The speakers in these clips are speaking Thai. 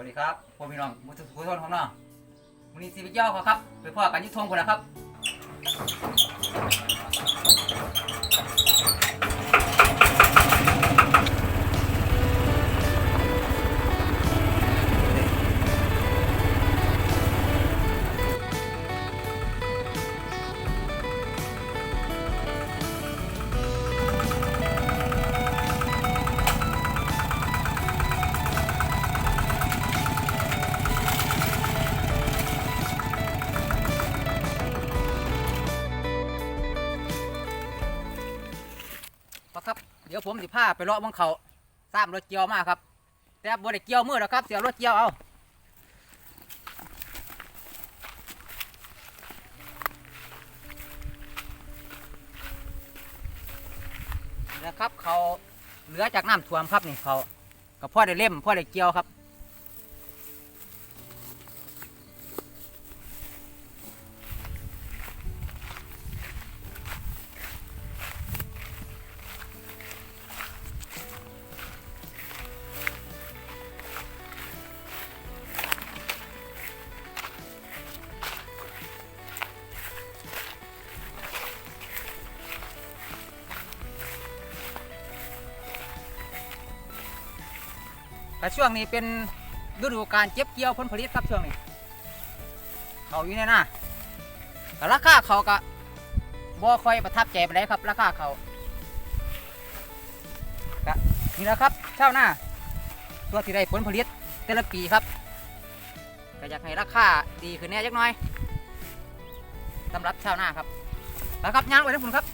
วัสดีครับพ่อพี่น้องมุทุกคนของน้องวันนี้สิไปเที่ยวเขอครับ ไปพ่อกันยุทธงคนละครับ เดี๋ยวผมสิพาไปเลาะบังเขาตางรถเกี่ยวมาครับ แต่บ่ได้เกี่ยวมือแล้วครับ เสียรถเกี่ยวเอานี่นะครับเขาเหลือจากน้ำท่วมครับนี่เขากับพ่อได้เล่มพ่อได้เกี่ยวครับ แต่ช่วงนี้เป็นฤดูการเก็บเกี่ยวผลผลิตครับช่วงนี้ เขาอยู่ในหน้าแต่ราคาเขาก็บ่ค่อยประทับใจไปไหนใดครับ ราคาเขาก็นี่แหละครับเช่าหน้าตัวที่ได้ผลผลิตแต่ละปีครับก็อยากให้ราคาดีขึ้นแน่จักหน่อยสำหรับชาวนาครับแล้วครับย่างไว้นะคุณครับ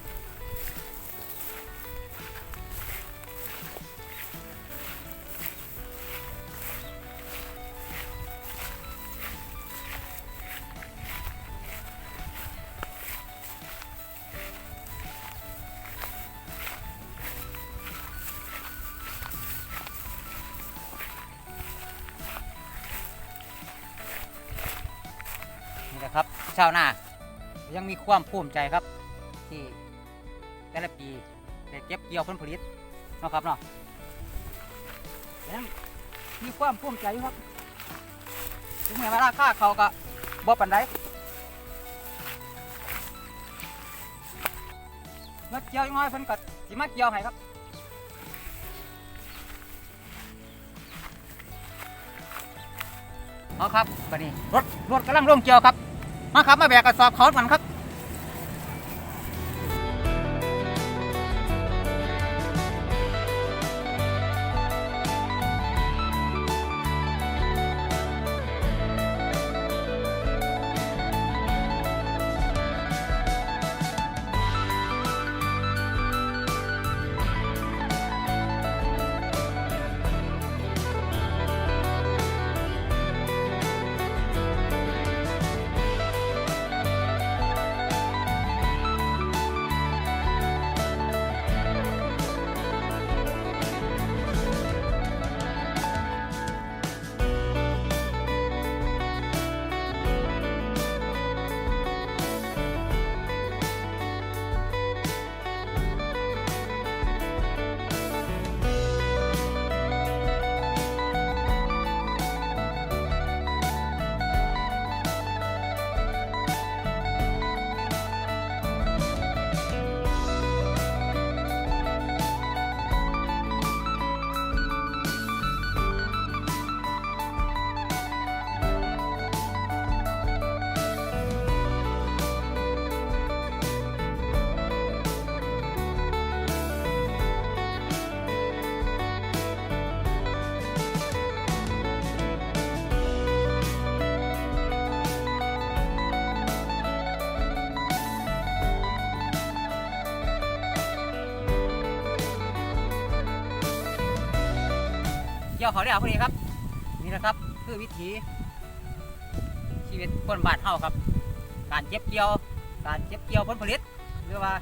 ชาวนายังมีความภูมิใจครับ ที่แต่ละปีได้เก็บเกี่ยวผลผลิตเนาะครับเนาะยังมีความภูมิใจครับถึงแม้ว่าราคาเขาก็บ่ปันไดเมื่อเกี่ยวงน้อยเพิ่นก็สิมาเกี่ยวให้ครับเอาครับบัดนี้รถรถกำลังลงเกี่ยวครับ มาครับมาแบกกระสอบเขากันครับ กี่ยวเขาได้เอาพอดีครับ นี่นะครับคือวิถีชีวิตคนบานเฮาครับ การเก็บเกี่ยว การเก็บเกี่ยวผลผลิตหรือว่า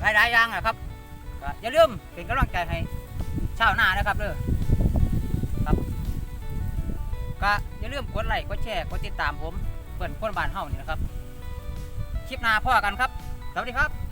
หลายๆอย่างนะครับอย่าลืมเป็นกำลังใจให้ชาวนานะครับเด้อครับก็อย่าลืมกดไลค์กดแชร์กดติดตามผมเพื่อนคนบานเฮานี่นะครับ คลิปหน้าพ่อกันครับ สวัสดีครับ